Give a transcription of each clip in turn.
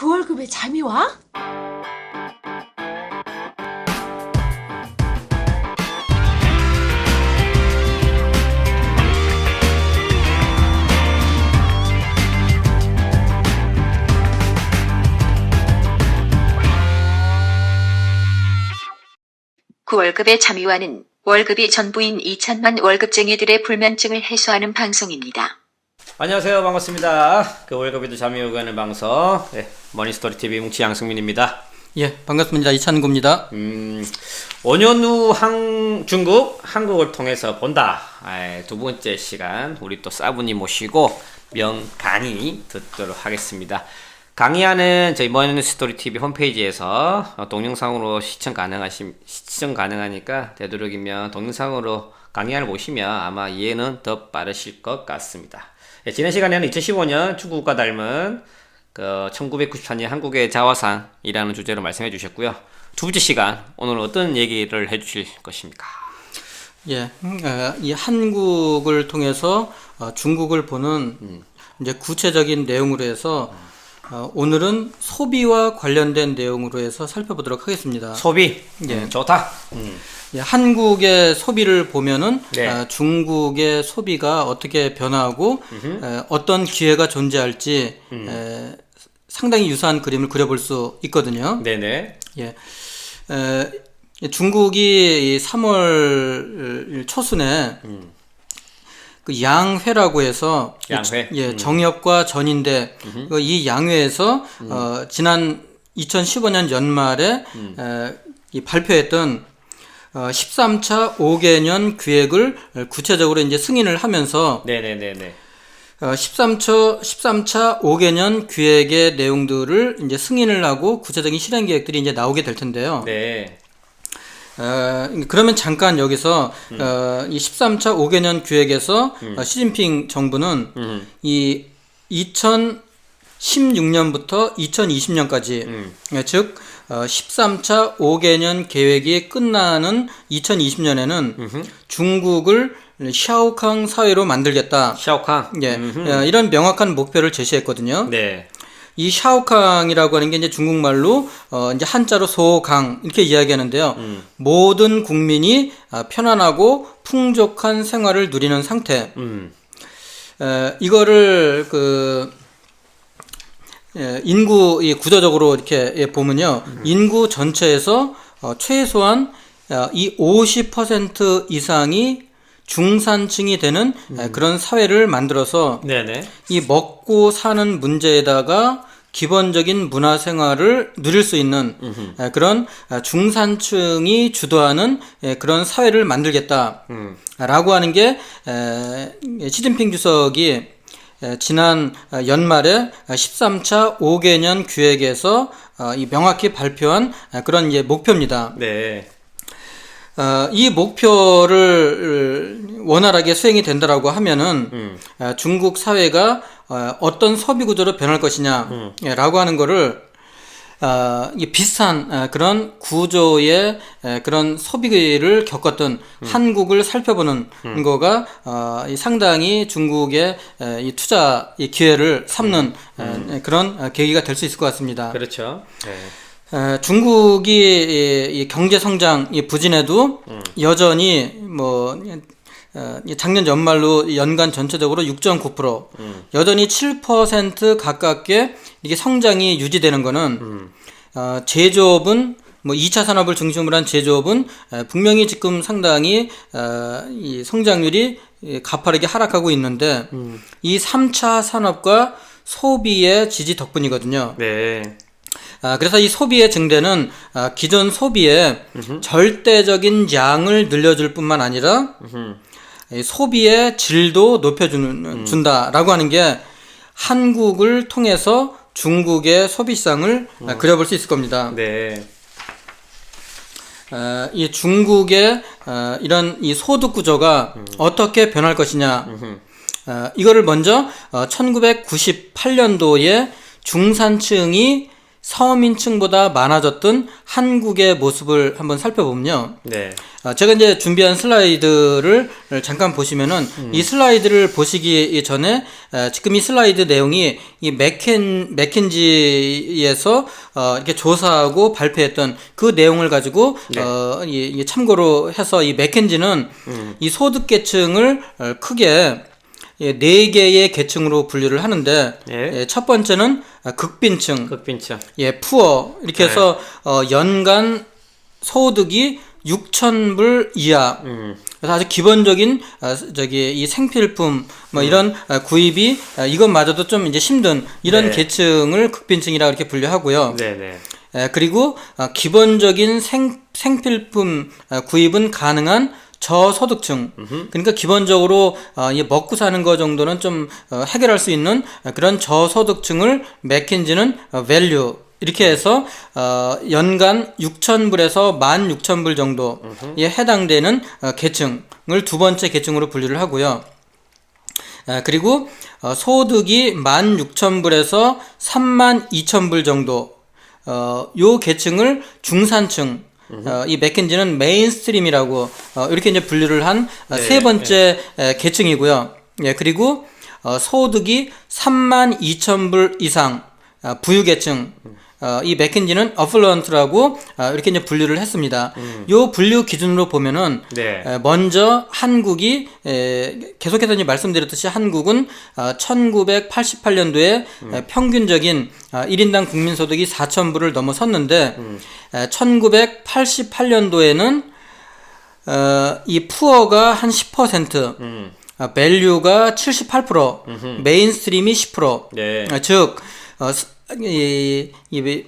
그 월급에 잠이 와? 그 월급의 참여와는 월급이 전부인 2천만 월급쟁이들의 불면증을 해소하는 방송입니다. 안녕하세요. 반갑습니다. 그 월급에도 잠이 오고 하는 방송. 네, 머니스토리 TV 뭉치 양승민입니다. 예, 반갑습니다. 이찬구입니다. 음, 5년 후 한, 중국, 한국을 통해서 본다. 아이, 두 번째 시간, 우리 또 사부님 모시고 명 강의 듣도록 하겠습니다. 강의하는 저희 머니스토리 TV 홈페이지에서 어, 동영상으로 시청 가능하시, 시청 가능하니까 되도록이면 동영상으로 강의를 보시면 아마 이해는 더 빠르실 것 같습니다. 예, 지난 시간에는 2015년 중국과 닮은 그 1994년 한국의 자화상이라는 주제로 말씀해 주셨고요. 두 번째 시간 오늘 어떤 얘기를 해 주실 것입니까? 예, 음, 어, 이 한국을 통해서 어, 중국을 보는 이제 구체적인 내용으로 해서 어, 오늘은 소비와 관련된 내용으로 해서 살펴보도록 하겠습니다. 소비. 예. 음, 좋다. 음. 예, 한국의 소비를 보면은 네. 어, 중국의 소비가 어떻게 변화하고 에, 어떤 기회가 존재할지 음. 에, 상당히 유사한 그림을 그려볼 수 있거든요. 네네. 예. 에, 중국이 이 3월 초순에 그 양회라고 해서 양회? 예, 음. 정협과 전인대 그이 양회에서 어, 지난 2015년 연말에 에, 이 발표했던 어, 13차 5개년 계획을 구체적으로 이제 승인을 하면서 네네네네. 어, 13차, 13차 5개년 계획의 내용들을 이제 승인을 하고 구체적인 실행 계획들이 이제 나오게 될 텐데요. 네. 어, 그러면 잠깐 여기서 어, 이 13차 5개년 계획에서 어, 시진핑 정부는 음. 이 2016년부터 2020년까지 음. 즉 어, 13차 5개년 계획이 끝나는 2020년에는 중국을 샤오캉 사회로 만들겠다. 샤오캉. 예, 음흠. 어, 이런 명확한 목표를 제시했거든요. 네. 이 샤오캉이라고 하는 게 이제 중국말로 어 이제 한자로 소강 이렇게 이야기하는데요. 음. 모든 국민이 아, 편안하고 풍족한 생활을 누리는 상태. 음. 에, 이거를 그 예, 인구 이 구조적으로 이렇게 예, 보면요. 인구 전체에서 어, 최소한 어, 이50% 이상이 중산층이 되는 에, 그런 사회를 만들어서 네네. 이 먹고 사는 문제에다가 기본적인 문화 생활을 누릴 수 있는 에, 그런 아, 중산층이 주도하는 에, 그런 사회를 만들겠다라고 음. 하는 게 에, 시진핑 주석이 에, 지난 아, 연말에 13차 5개년 계획에서 어, 이 명확히 발표한 아, 그런 목표입니다. 네. 어, 이 목표를 원활하게 수행이 된다라고 하면은 음. 어, 중국 사회가 어, 어떤 소비 구조로 변할 것이냐라고 하는 거를 어, 이 비슷한 어, 그런 구조의 에, 그런 소비를 겪었던 한국을 살펴보는 거가 어, 이 상당히 중국의 이 투자 이 기회를 삼는 에, 그런 어, 계기가 될 수 있을 것 같습니다. 그렇죠. 네. 에, 중국이 경제 성장 이 부진에도 여전히 뭐 어, 이 작년 연말로 연간 전체적으로 6.9% 여전히 7% 가깝게 이게 성장이 유지되는 거는 어, 제조업은 뭐 2차 산업을 중심으로 한 제조업은 에, 분명히 지금 상당히 어, 이 성장률이 이 가파르게 하락하고 있는데 이 3차 산업과 소비의 지지 덕분이거든요. 네. 아, 그래서 이 소비의 증대는 아, 기존 소비의 절대적인 양을 늘려줄 뿐만 아니라 이 소비의 질도 높여주는 준다라고 하는 게 한국을 통해서 중국의 소비 시장을 아, 그려볼 수 있을 겁니다. 네. 아, 이 중국의 아, 이런 이 소득 구조가 어떻게 변할 것이냐. 아, 이거를 먼저 어, 1998년도에 중산층이 서민층보다 많아졌던 한국의 모습을 한번 살펴보면요. 네. 아, 제가 이제 준비한 슬라이드를 잠깐 보시면은 이 슬라이드를 보시기 전에 에, 지금 이 슬라이드 내용이 이 맥켄 맥켄지에서 어, 이렇게 조사하고 발표했던 그 내용을 가지고 어, 이, 이 참고로 해서 이 맥켄지는 이 소득 계층을 어, 크게 예, 네 개의 계층으로 분류를 하는데 예. 예, 첫 번째는 아, 극빈층, 극빈층. 예, 푸어 이렇게 해서 어, 연간 소득이 6,000불 이하. 음. 그래서 아주 기본적인 아, 저기 이 생필품 뭐 이런 아, 구입이 아, 이것마저도 좀 이제 힘든 이런 네. 계층을 극빈층이라 이렇게 분류하고요. 네, 네. 에, 그리고 아, 기본적인 생, 생필품 아, 구입은 가능한 저소득층. 그러니까 기본적으로 아, 이 먹고 사는 거 정도는 좀 어, 해결할 수 있는 아, 그런 저소득층을 맥킨지는 어, 밸류 이렇게 해서 어, 연간 6,000불에서 16,000불 정도에 해당되는 어, 계층을 두 번째 계층으로 분류를 하고요. 아, 그리고 어, 소득이 16,000불에서 32,000불 정도 어, 요 계층을 중산층 어, 이 맥켄지는 메인스트림이라고 어, 이렇게 이제 분류를 한세 네, 번째 에, 계층이고요. 예, 그리고 어, 소득이 32,000불 이상 아, 부유계층 어, 이 맥켄지는 어플런트라고 아, 이렇게 이제 분류를 했습니다. 요 분류 기준으로 보면은 네. 에, 먼저 한국이 에, 계속해서 이제 말씀드렸듯이 한국은 아, 1988년도에 평균적인 아, 1인당 국민소득이 4,000불을 넘어섰는데 에, 1988년도에는 어, 이 푸어가 한 10%, 음. 아, 밸류가 78%, 메인스트림이 10%. 네. 아, 즉, 어, 스- 이, 이,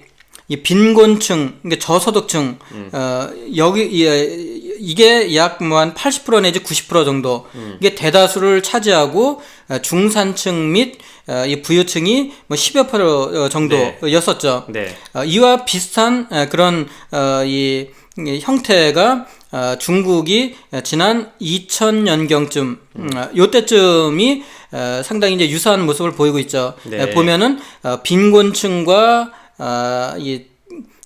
이 빈곤층, 그러니까 저소득층, 어, 여기, 이, 이게 약뭐한 80% 내지 90% 정도, 이게 대다수를 차지하고, 어, 중산층 및, 어, 이 부유층이 뭐 10여 프로 정도였었죠. 네. 어, 이와 비슷한 에, 그런 어, 이, 이 형태가 어, 중국이 지난 2000년경쯤 음, 어, 요때쯤이 어, 상당히 이제 유사한 모습을 보이고 있죠. 네. 에, 보면은 어, 빈곤층과 어, 이,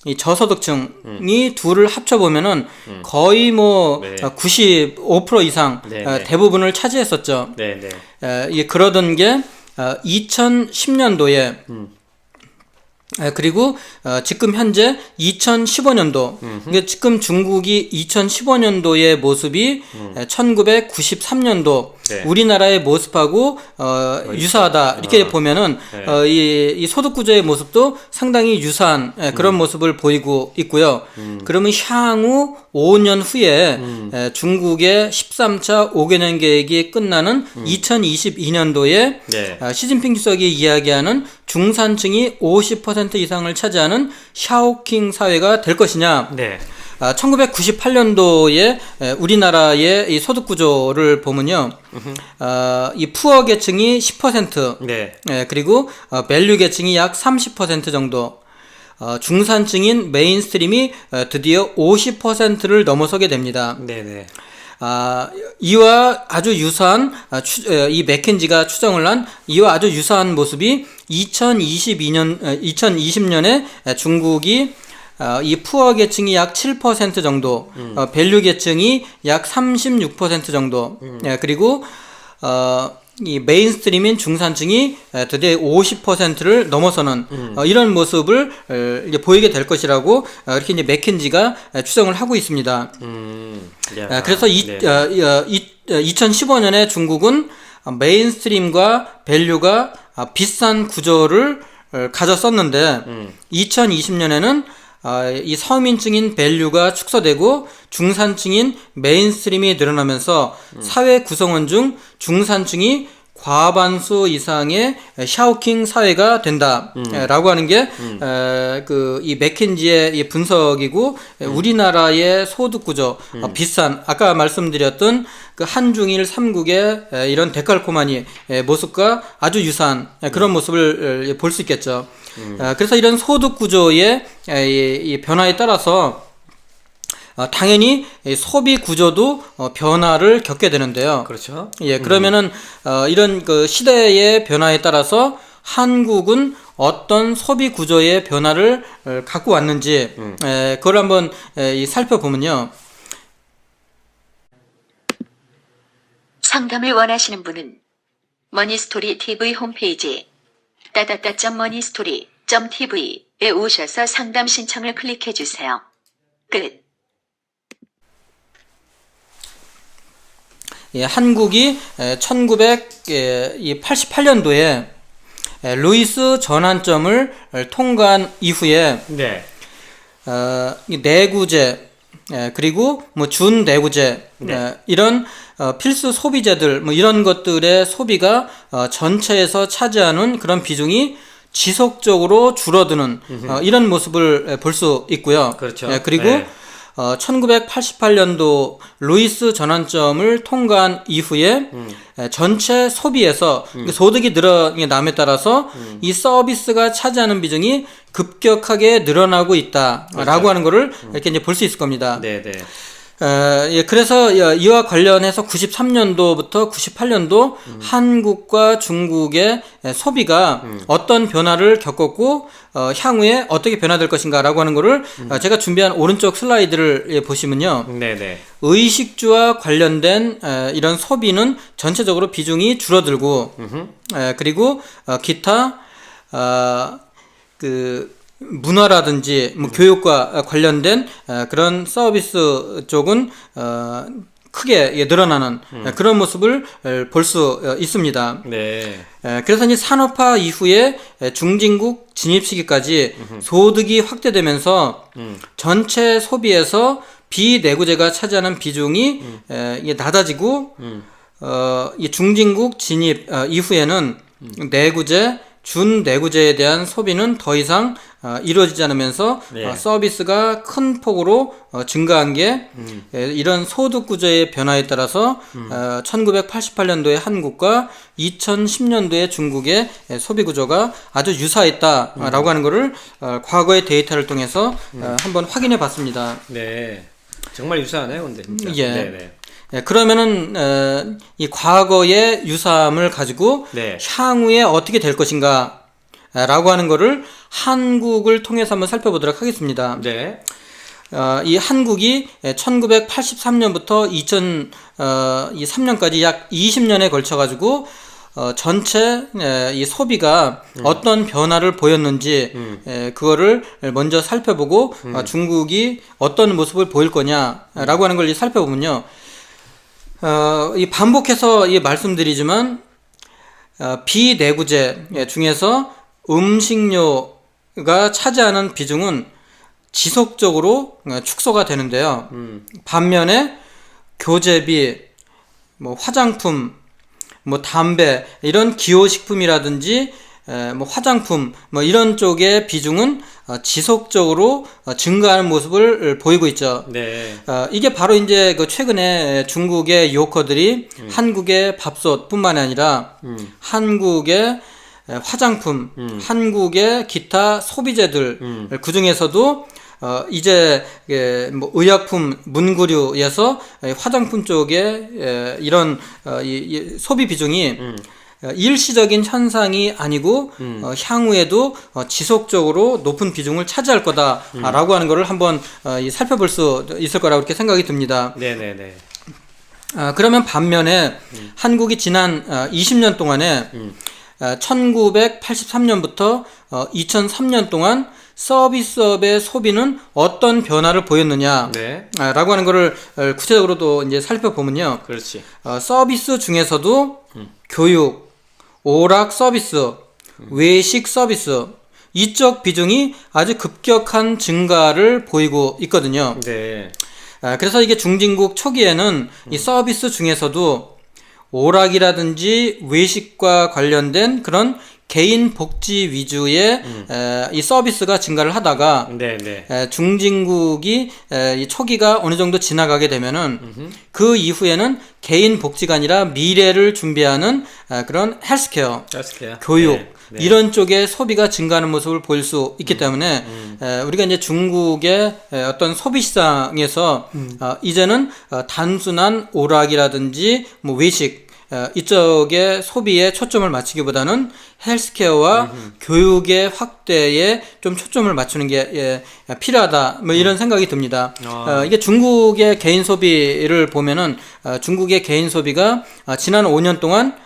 이 저소득층이 둘을 합쳐 보면은 거의 뭐 네. 95% 이상 네, 어, 네. 대부분을 차지했었죠. 네, 네. 에, 이게 그러던 게 어, 2010년도에 에, 그리고 어, 지금 현재 2015년도 이게 지금 중국이 2015년도의 모습이 에, 1993년도 네. 우리나라의 모습하고 어, 유사하다. 이렇게 보면은 네. 어, 이, 이 소득 구조의 모습도 상당히 유사한 에, 그런 모습을 보이고 있고요. 그러면 향후 5년 후에 에, 중국의 13차 5개년 계획이 끝나는 2022년도에 네. 아, 시진핑 주석이 이야기하는 중산층이 50% 이상을 차지하는 샤오킹 사회가 될 것이냐? 네. 아, 1998년도에 우리나라의 이 소득 구조를 보면요, 아, 이 푸어 계층이 10%, 네. 예, 그리고 어, 밸류 계층이 약 30% 정도, 어, 중산층인 메인스트림이 어, 드디어 50%를 넘어서게 됩니다. 네, 네. 아, 이와 아주 유사한 아, 추, 에, 이 맥켄지가 추정을 한 이와 아주 유사한 모습이 2022년 2020년에 중국이 아, 이 푸어 계층이 약 7% 정도, 어, 밸류 계층이 약 36% 정도, 예, 그리고 어, 이 메인스트림인 중산층이 에, 드디어 50%를 넘어서는 어, 이런 모습을 에, 이제 보이게 될 것이라고 어, 이렇게 이제 맥켄지가 에, 추정을 하고 있습니다. 음. 아, 그래서 이, 네. 어, 이, 어, 이, 어, 2015년에 중국은 어, 메인스트림과 밸류가 아, 비슷한 구조를 어, 가졌었는데 음. 2020년에는 아, 이 서민층인 밸류가 축소되고 중산층인 메인스트림이 늘어나면서 사회 구성원 중 중산층이 과반수 이상의 샤오킹 사회가 된다라고 하는 게 그이 맥켄지의 이 분석이고 우리나라의 소득 구조 어, 비슷한 아까 말씀드렸던 그 한중일 삼국의 에, 이런 데칼코마니 의 모습과 아주 유사한 에, 그런 모습을 볼 수 있겠죠. 아, 그래서 이런 소득 구조의 변화에 따라서 어, 당연히 이 소비 구조도 어, 변화를 겪게 되는데요. 그렇죠. 예, 그러면은 어, 이런 그 시대의 변화에 따라서 한국은 어떤 소비 구조의 변화를 어, 갖고 왔는지 에, 그걸 한번 에, 이 살펴보면요. 상담을 원하시는 분은 머니스토리 TV 홈페이지 따다따.머니스토리.tv에 오셔서 상담 신청을 클릭해 주세요. 끝. 한국이 1988년도에 루이스 전환점을 통과한 이후에 네. 어, 이 내구재 예, 그리고 뭐 준내구재 네. 예, 이런 어, 필수 소비재들 뭐 이런 것들의 소비가 어, 전체에서 차지하는 그런 비중이 지속적으로 줄어드는 어, 이런 모습을 볼 수 있고요. 그렇죠. 예, 그리고 네. 어, 1988년도 루이스 전환점을 통과한 이후에 에, 전체 소비에서 그 소득이 늘어남에 따라서 이 서비스가 차지하는 비중이 급격하게 늘어나고 있다라고 하는 거를 이렇게 이제 볼 수 있을 겁니다. 네, 네. 에, 예, 그래서 이- 이와 관련해서 93년도부터 98년도 한국과 중국의 에, 소비가 어떤 변화를 겪었고 어, 향후에 어떻게 변화될 것인가라고 하는 거를 어, 제가 준비한 오른쪽 슬라이드를 예, 보시면요. 네, 네. 의식주와 관련된 에, 이런 소비는 전체적으로 비중이 줄어들고 에, 그리고 어, 기타 어, 그 문화라든지 뭐 교육과 관련된 에, 그런 서비스 쪽은 어, 크게 예, 늘어나는 에, 그런 모습을 볼 수 있습니다. 네. 에, 그래서 이제 산업화 이후에 에, 중진국 진입 시기까지 소득이 확대되면서 전체 소비에서 비내구재가 차지하는 비중이 낮아지고 어, 이 중진국 진입 어, 이후에는 내구재, 준내구재에 대한 소비는 더 이상 어, 이루어지지 않으면서 네. 어, 서비스가 큰 폭으로 어, 증가한 게 에, 이런 소득 구조의 변화에 따라서 어, 1988년도의 한국과 2010년도의 중국의 에, 소비 구조가 아주 유사했다라고 하는 것을 어, 과거의 데이터를 통해서 어, 한번 확인해 봤습니다. 네. 정말 유사하네요, 근데 진짜. 예. 네, 네. 예, 그러면은 어, 이 과거의 유사함을 가지고 네. 향후에 어떻게 될 것인가 라고 하는 거를 한국을 통해서 한번 살펴보도록 하겠습니다. 네. 어, 이 한국이 1983년부터 2003년까지 약 20년에 걸쳐 가지고 어, 전체 에, 이 소비가 어떤 변화를 보였는지 에, 그거를 먼저 살펴보고 어, 중국이 어떤 모습을 보일 거냐라고 하는 걸 살펴보면요. 어, 이 반복해서 이 말씀드리지만 어, 비내구재 예, 중에서 음식료가 차지하는 비중은 지속적으로 어, 축소가 되는데요. 반면에 교재비, 뭐 화장품, 뭐 담배 이런 기호식품이라든지 에, 뭐 화장품 뭐 이런 쪽의 비중은 어, 지속적으로 어, 증가하는 모습을 보이고 있죠. 네. 어, 이게 바로 이제 그 최근에 중국의 유호커들이 한국의 밥솥뿐만 아니라 한국의 에, 화장품, 한국의 기타 소비재들 그 중에서도 어, 이제 예, 뭐 의약품, 문구류에서 에, 화장품 쪽에 에, 이런 어, 이, 이 소비 비중이 어, 일시적인 현상이 아니고 어, 향후에도 어, 지속적으로 높은 비중을 차지할 거다라고 하는 것을 한번 어, 이 살펴볼 수 있을 거라고 이렇게 생각이 듭니다. 네, 네, 네. 아, 그러면 반면에 한국이 지난 어, 20년 동안에 어, 1983년부터 어, 2003년 동안 서비스업의 소비는 어떤 변화를 보였느냐? 네. 아, 라고 하는 것을 어, 구체적으로도 이제 살펴보면요. 그렇지. 어, 서비스 중에서도 교육, 오락 서비스, 외식 서비스 이쪽 비중이 아주 급격한 증가를 보이고 있거든요. 네. 아, 그래서 이게 중진국 초기에는 이 서비스 중에서도 오락이라든지 외식과 관련된 그런 개인 복지 위주의 에, 이 서비스가 증가를 하다가 네, 네. 에, 중진국이 에, 이 초기가 어느 정도 지나가게 되면은 그 이후에는 개인 복지가 아니라 미래를 준비하는 에, 그런 헬스케어 자스케야. 교육 네, 네. 이런 쪽의 소비가 증가하는 모습을 보일 수 있기 때문에 에, 우리가 이제 중국의 에, 어떤 소비 시장에서 어, 이제는 어, 단순한 오락이라든지 뭐 외식 어, 이쪽에 소비에 초점을 맞추기보다는 헬스케어와 교육의 확대에 좀 초점을 맞추는 게 예, 필요하다. 뭐 이런 생각이 듭니다. 어, 이게 중국의 개인 소비를 보면은 어, 중국의 개인 소비가 어, 지난 5년 동안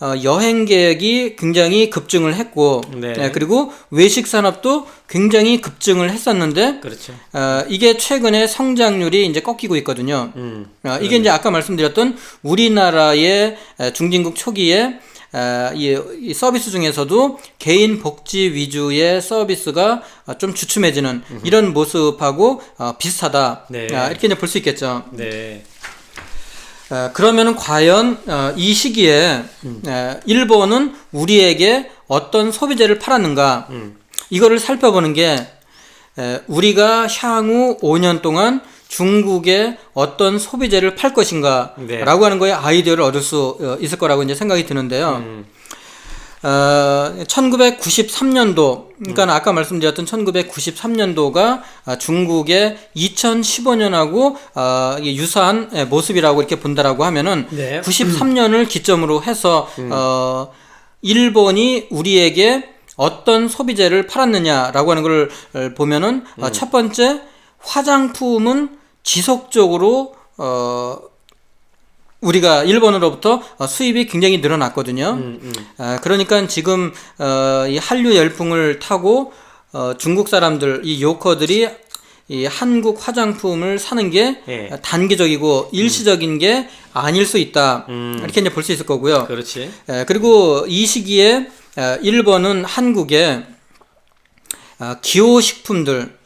어, 여행 계획이 굉장히 급증을 했고, 네. 예, 그리고 외식 산업도 굉장히 급증을 했었는데, 그렇죠. 어, 이게 최근에 성장률이 이제 꺾이고 있거든요. 음. 어, 이게 이제 아까 말씀드렸던 우리나라의 에, 중진국 초기에 에, 이, 이 서비스 중에서도 개인 복지 위주의 서비스가 어, 좀 주춤해지는 이런 모습하고 어, 비슷하다. 네. 아, 이렇게 이제 볼 수 있겠죠. 네. 어, 그러면은 과연 어, 이 시기에 에, 일본은 우리에게 어떤 소비재를 팔았는가? 이거를 살펴보는 게 에, 우리가 향후 5년 동안 중국에 어떤 소비재를 팔 것인가? 네. 라고 하는 거에 아이디어를 얻을 수 어, 있을 거라고 이제 생각이 드는데요. 어, 1993년도, 그러니까 아까 말씀드렸던 1993년도가 아, 중국의 2015년하고 아, 이게 유사한 예, 모습이라고 이렇게 본다라고 하면은 네. 93년을 기점으로 해서 어, 일본이 우리에게 어떤 소비재를 팔았느냐라고 하는 걸 어, 보면은 어, 첫 번째 화장품은 지속적으로 어, 우리가 일본으로부터 어, 수입이 굉장히 늘어났거든요. 음, 아, 그러니까 지금 어, 이 한류 열풍을 타고 어, 중국 사람들 이 요커들이 이 한국 화장품을 사는 게 예. 단기적이고 일시적인 게 아닐 수 있다. 이렇게 이제 볼 수 있을 거고요. 그렇지. 에, 그리고 이 시기에 에, 일본은 한국에 아, 기호식품들,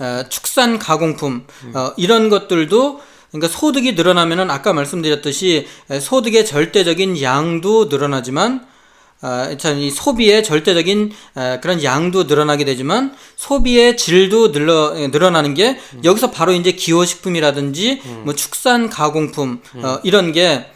에, 축산 가공품 어, 이런 것들도 그러니까 소득이 늘어나면은 아까 말씀드렸듯이 에, 소득의 절대적인 양도 늘어나지만 아, 참, 이 소비의 절대적인 에, 그런 양도 늘어나게 되지만 소비의 질도 늘어, 에, 늘어나는 게 여기서 바로 이제 기호식품이라든지 뭐 축산 가공품 어, 이런 게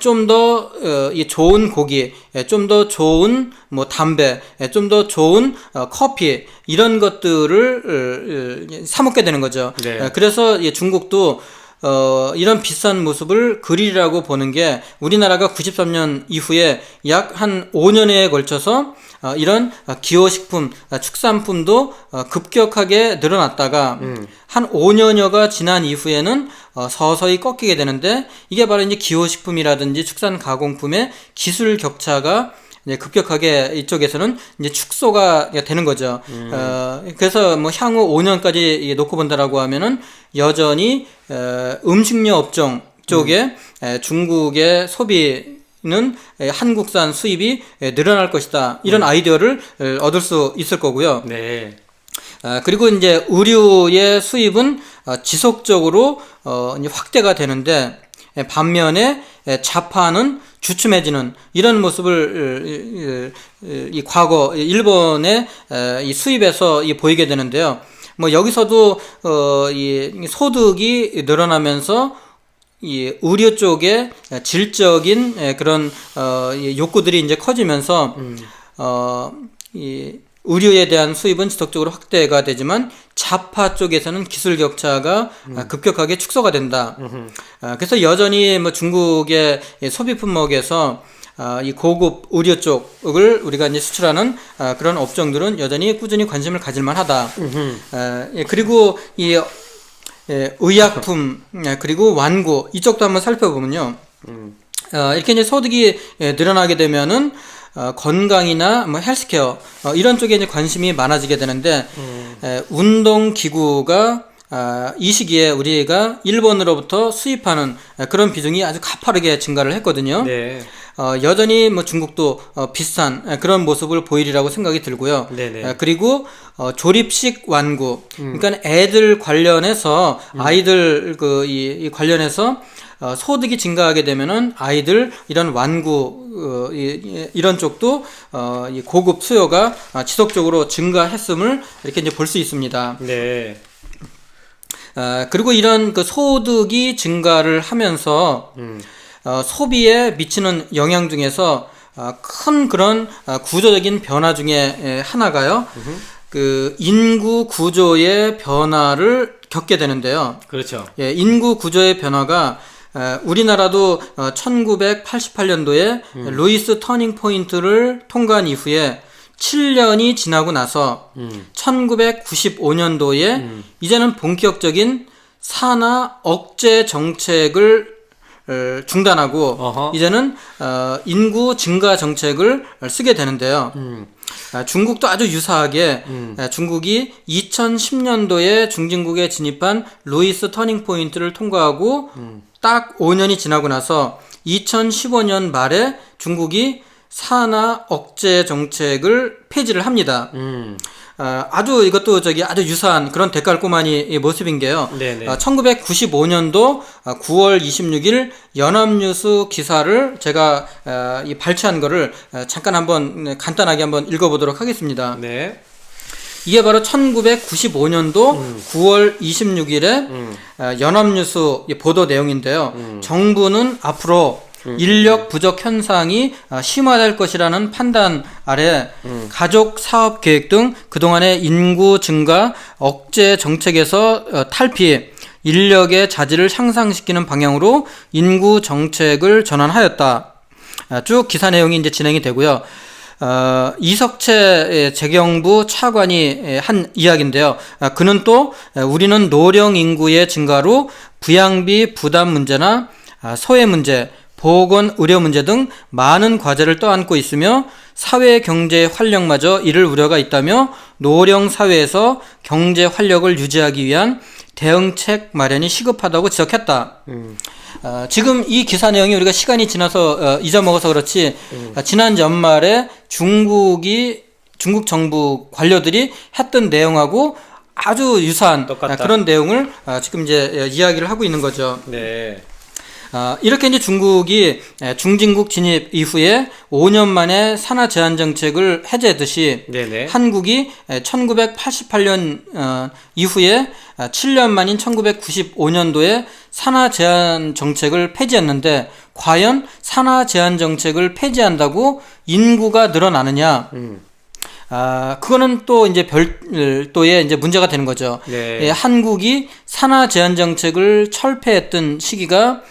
좀더 어, 이 좋은 고기, 좀 더 좋은 뭐 담배, 좀 더 좋은 어, 커피 이런 것들을 사 먹게 되는 거죠. 네. 에, 그래서 이 중국도 어, 이런 비싼 모습을 그리라고 보는 게 우리나라가 93년 이후에 약 한 5년에 걸쳐서 어, 이런 어, 기호식품, 어, 축산품도 어, 급격하게 늘어났다가 한 5년여가 지난 이후에는 어, 서서히 꺾이게 되는데 이게 바로 이제 기호식품이라든지 축산 가공품의 기술 격차가 이제 급격하게 이쪽에서는 이제 축소가 되는 거죠. 어, 그래서 뭐 향후 5년까지 놓고 본다라고 하면은 여전히 어, 음식료 업종 쪽에 에, 중국의 소비는 에, 한국산 수입이 에, 늘어날 것이다. 이런 아이디어를 에, 얻을 수 있을 거고요. 네. 아, 그리고 이제 의류의 수입은 어, 지속적으로 어, 확대가 되는데 에, 반면에 에, 자파는 주춤해지는 이런 모습을 이, 이, 이 과거 일본의 에, 이 수입에서 이 보이게 되는데요. 뭐 여기서도 어, 이 소득이 늘어나면서 이 의료 쪽에 질적인 에, 그런 어, 이 욕구들이 이제 커지면서 어, 이 의료에 대한 수입은 지속적으로 확대가 되지만 자파 쪽에서는 기술 격차가 아, 급격하게 축소가 된다. 아, 그래서 여전히 뭐 중국의 이 소비 품목에서 아, 이 고급 의료 쪽을 우리가 이제 수출하는 아, 그런 업종들은 여전히 꾸준히 관심을 가질만 하다. 아, 예, 그리고 이 예, 의약품 예, 그리고 완구 이쪽도 한번 살펴보면요. 어, 이렇게 이제 소득이 예, 늘어나게 되면은 어, 건강이나 뭐 헬스케어 어, 이런 쪽에 이제 관심이 많아지게 되는데 에, 운동 기구가 아, 이 시기에 우리가 일본으로부터 수입하는 에, 그런 비중이 아주 가파르게 증가를 했거든요. 네. 어, 여전히 뭐 중국도 어, 비슷한 에, 그런 모습을 보이리라고 생각이 들고요. 네네. 에, 그리고 어, 조립식 완구, 그러니까 애들 관련해서 아이들 그 이, 이 관련해서 어, 소득이 증가하게 되면은 아이들 이런 완구 어, 이, 이- 이런 쪽도 어, 이 고급 수요가 아, 지속적으로 증가했음을 이렇게 이제 볼 수 있습니다. 네. 아, 그리고 이런 그 소득이 증가를 하면서 어, 소비에 미치는 영향 중에서 아, 큰 그런 아, 구조적인 변화 중에 에, 하나가요. 그 인구 구조의 변화를 겪게 되는데요. 그렇죠. 예, 인구 구조의 변화가 에, 우리나라도 어, 1988년도에 루이스 터닝 포인트를 통과한 이후에 7년이 지나고 나서 1995년도에 이제는 본격적인 산화 억제 정책을 어, 중단하고 어허. 이제는 어, 인구 증가 정책을 쓰게 되는데요. 아, 중국도 아주 유사하게 아, 중국이 2010년도에 중진국에 진입한 루이스 터닝 포인트를 통과하고 딱 5년이 지나고 나서 2015년 말에 중국이 산화 억제 정책을 폐지를 합니다. 음. 아, 아주 이것도 저기 아주 유사한 그런 대깔꼬마니 모습인 게요. 네네. 아, 1995년도 9월 26일 연합뉴스 기사를 제가 아, 이 발췌한 거를 아, 잠깐 한번 네, 간단하게 한번 읽어보도록 하겠습니다. 네. 이게 바로 1995년도 9월 26일에 연합뉴스 이 보도 내용인데요. 정부는 앞으로 인력 부족 현상이 아, 심화될 것이라는 판단 아래 가족 사업 계획 등 그동안의 인구 증가 억제 정책에서 어, 탈피 인력의 자질을 향상시키는 방향으로 인구 정책을 전환하였다. 아, 쭉 기사 내용이 이제 진행이 되고요. 어, 이석채 예, 재경부 차관이 예, 한 이야기인데요. 아, 그는 또 에, 우리는 노령 인구의 증가로 부양비 부담 문제나 아, 소외 문제, 보건 의료 문제 등 많은 과제를 떠안고 있으며 사회 경제 활력마저 잃을 우려가 있다며 노령 사회에서 경제 활력을 유지하기 위한 대응책 마련이 시급하다고 지적했다. 어, 지금 이 기사 내용이 우리가 시간이 지나서 어, 잊어먹어서 그렇지 어, 지난 연말에 중국이 중국 정부 관료들이 했던 내용하고 아주 유사한 똑같다. 아, 그런 내용을 아, 지금 이제 예, 이야기를 하고 있는 거죠. 네. 아, 이렇게 이제 중국이 에, 중진국 진입 이후에 5년 만에 산하 제한 정책을 해제했듯이 네네. 한국이 1988년 어, 이후에 7년 만인 1995년도에 산하 제한 정책을 폐지했는데 과연 산하 제한 정책을 폐지한다고 인구가 늘어나느냐? 음. 아, 그거는 또 이제 별도의 이제 문제가 되는 거죠. 네. 예, 한국이 산하 제한 정책을 철폐했던 시기가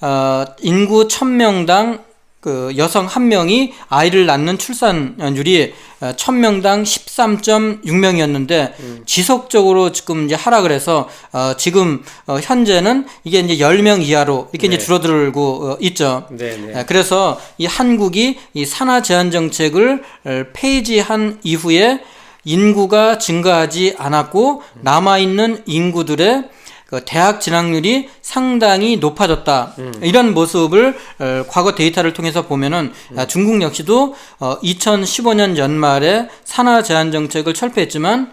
어, 인구 1000명당 그 여성 한 명이 아이를 낳는 출산율이 어, 1000명당 13.6명이었는데 지속적으로 지금 이제 하락을 해서 어, 지금 어, 현재는 이게 이제 10명 이하로 이렇게 네. 이제 줄어들고 어, 있죠. 네네. 예, 그래서 이 한국이 이 산하 제한 정책을 어, 폐지한 이후에 인구가 증가하지 않았고 남아 있는 인구들의 그 대학 진학률이 상당히 높아졌다. 이런 모습을 어, 과거 데이터를 통해서 보면은 아, 중국 역시도 어, 2015년 연말에 산하 제한 정책을 철폐했지만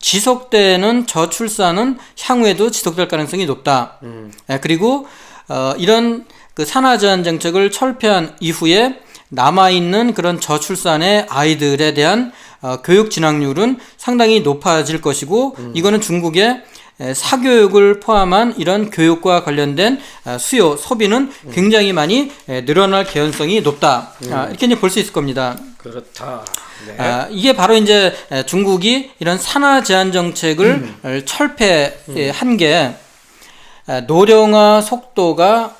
지속되는 저출산은 향후에도 지속될 가능성이 높다. 예, 그리고 어, 이런 그 산하 제한 정책을 철폐한 이후에 남아 있는 그런 저출산의 아이들에 대한 어, 교육 진학률은 상당히 높아질 것이고 이거는 중국의 에, 사교육을 포함한 이런 교육과 관련된 아, 수요 소비는 굉장히 많이 에, 늘어날 개연성이 높다 아, 이렇게 이제 볼 수 있을 겁니다. 그렇다. 네. 아, 이게 바로 이제 에, 중국이 이런 산하 제한 정책을 어, 철폐한 게 노령화 속도가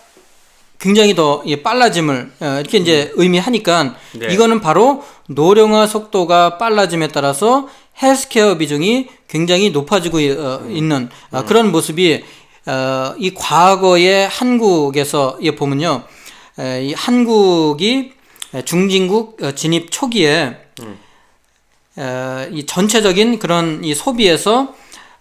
굉장히 더 예, 빨라짐을 어, 이렇게 이제 의미하니까 네. 이거는 바로 노령화 속도가 빨라짐에 따라서 헬스케어 비중이 굉장히 높아지고 어, 있는 어, 그런 모습이 어, 이 과거의 한국에서 예, 보면요, 에, 이 한국이 중진국 어, 진입 초기에 어, 이 전체적인 그런 이 소비에서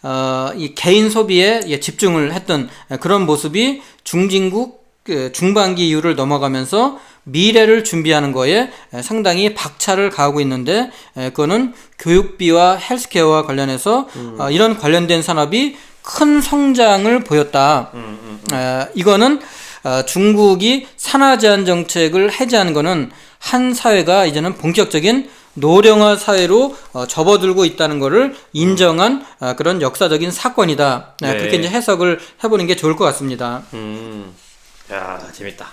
어, 이 개인 소비에 예, 집중을 했던 그런 모습이 중진국 그 중반기 이후를 넘어가면서 미래를 준비하는 거에 상당히 박차를 가하고 있는데 에, 그거는 교육비와 헬스케어와 관련해서 어, 이런 관련된 산업이 큰 성장을 보였다. 에, 이거는 어, 중국이 산하 제한 정책을 해제하는 거는 한 사회가 이제는 본격적인 노령화 사회로 어, 접어들고 있다는 것을 인정한 어, 그런 역사적인 사건이다. 네, 네. 그렇게 이제 해석을 해보는 게 좋을 것 같습니다. 음. 야, 재밌다.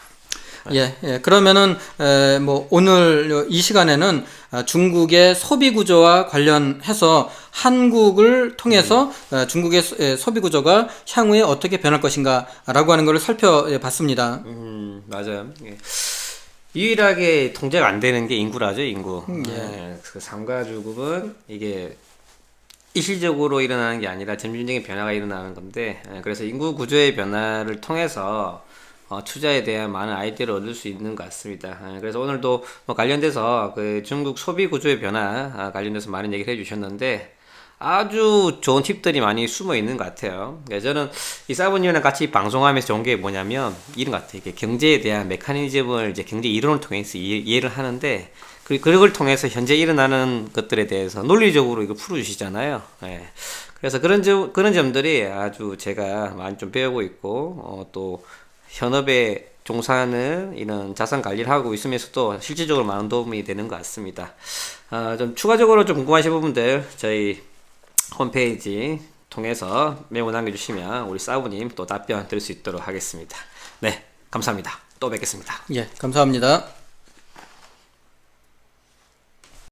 예, 예. 그러면은 에, 뭐 오늘 이 시간에는 아, 중국의 소비 구조와 관련해서 한국을 통해서 어, 중국의 소- 소비 구조가 향후에 어떻게 변할 것인가라고 하는 것을 살펴봤습니다. 음, 맞아요. 예. 유일하게 통제가 안 되는 게 인구라죠, 인구. 예. 그 삼가 주급은 이게 일시적으로 일어나는 게 아니라 점진적인 변화가 일어나는 건데, 예, 그래서 인구 구조의 변화를 통해서 어, 투자에 대한 많은 아이디어를 얻을 수 있는 것 같습니다. 예, 그래서 오늘도 뭐 관련돼서 그 중국 소비 구조의 변화 아, 관련돼서 많은 얘기를 해주셨는데, 아주 좋은 팁들이 많이 숨어 있는 것 같아요. 그러니까 저는 이 사부님이랑 같이 방송하면서 좋은 게 뭐냐면 이런 것 같아요. 이게 경제에 대한 메커니즘을 이제 경제 이론을 통해서 이해, 이해 를 하는데 그, 그걸 통해서 현재 일어나는 것들에 대해서 논리적으로 이거 풀어주시잖아요. 예. 그래서 그런 점, 그런 점들이 아주 제가 많이 좀 배우고 있고, 어, 또 현업에 종사하는 이런 자산 관리를 하고 있으면서도 실질적으로 많은 도움이 되는 것 같습니다. 아, 좀 추가적으로 좀 궁금하신 부분들 저희 홈페이지 통해서 메모 남겨주시면 우리 사부님 또 답변 드릴 수 있도록 하겠습니다. 네, 감사합니다. 또 뵙겠습니다. 예, 감사합니다.